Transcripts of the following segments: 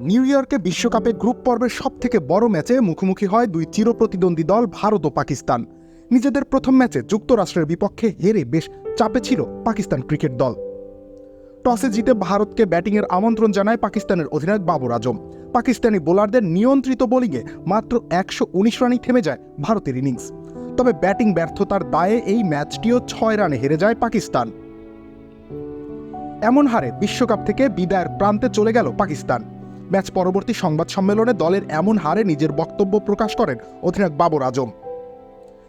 New ইয়র্কে বিশ্বকাপে group পর্বের সব থেকে বড় ম্যাচে মুখোমুখি হয় দুই চিরপ্রতিদ্বন্দ্বী দল ভারত ও পাকিস্তান। নিজেদের প্রথম ম্যাচে যুক্তরাষ্ট্রের বিপক্ষে হেরে বেশ চাপে ছিল পাকিস্তান ক্রিকেট দল। টসে জিতে ভারতকে ব্যাটিংয়ের আমন্ত্রণ জানায় পাকিস্তানের অধিনায়ক বাবর আজম। পাকিস্তানি বোলারদের নিয়ন্ত্রিত বোলিংয়ে মাত্র একশো উনিশ রানেই থেমে যায় ভারতের ইনিংস। তবে ব্যাটিং ব্যর্থতার দায়ে এই ম্যাচটিও ছয় রানে হেরে যায় পাকিস্তান। এমন হারে বিশ্বকাপ থেকে বিদায়ের প্রান্তে চলে গেল পাকিস্তান। ম্যাচ পরবর্তী সংবাদ সম্মেলনে দলের এমন হারে নিজের বক্তব্য প্রকাশ করেন অধিনায়ক বাবর আজম।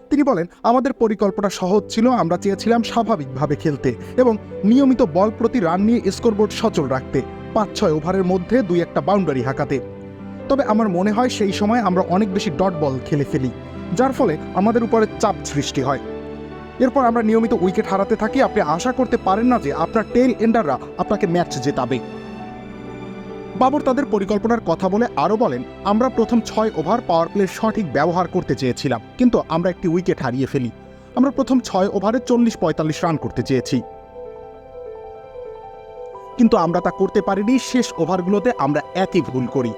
তিনি বলেন, আমাদের পরিকল্পনা সহজ ছিল, আমরা চেয়েছিলাম স্বাভাবিকভাবে খেলতে এবং নিয়মিত বল প্রতি রান নিয়ে স্কোরবোর্ড সচল রাখতে পাঁচ ছয় ওভারের মধ্যে দুই একটা বাউন্ডারি হাঁকাতে। তবে আমার মনে হয় সেই সময় আমরা অনেক বেশি ডট বল খেলে ফেলি, যার ফলে আমাদের উপরে চাপ সৃষ্টি হয়। এরপর আমরা নিয়মিত উইকেট হারাতে থাকি। আপনি আশা করতে পারেন না যে আপনার টেল এন্ডাররা আপনাকে ম্যাচ জেতাবে। বাবর তাদের পরিকল্পনার কথা বলে আরও বলেন, আমরা প্রথম ছয় ওভার পাওয়ার প্লের সঠিক ব্যবহার করতে চেয়েছিলাম, কিন্তু আমরা একটি উইকেট হারিয়ে ফেলি। আমরা প্রথম ছয় ওভারে চল্লিশ পঁয়তাল্লিশ রান করতে চেয়েছি। কিন্তু আমরা তা করতে পারিনি। শেষ ওভারগুলোতে আমরা একই ভুল করি।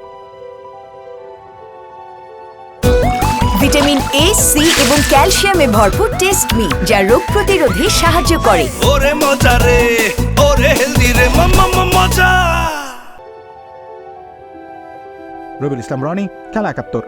ভিটামিন এ সি এবং ক্যালসিয়ামে ভরপুর টেস্ট মি যা রোগ প্রতিরোধে সাহায্য করে। ওরে মজা রে ওরে হেলদি রে মাম্মা মজা। রবিউল ইসলাম রনি খেলা একাত্তর।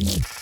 Yeah.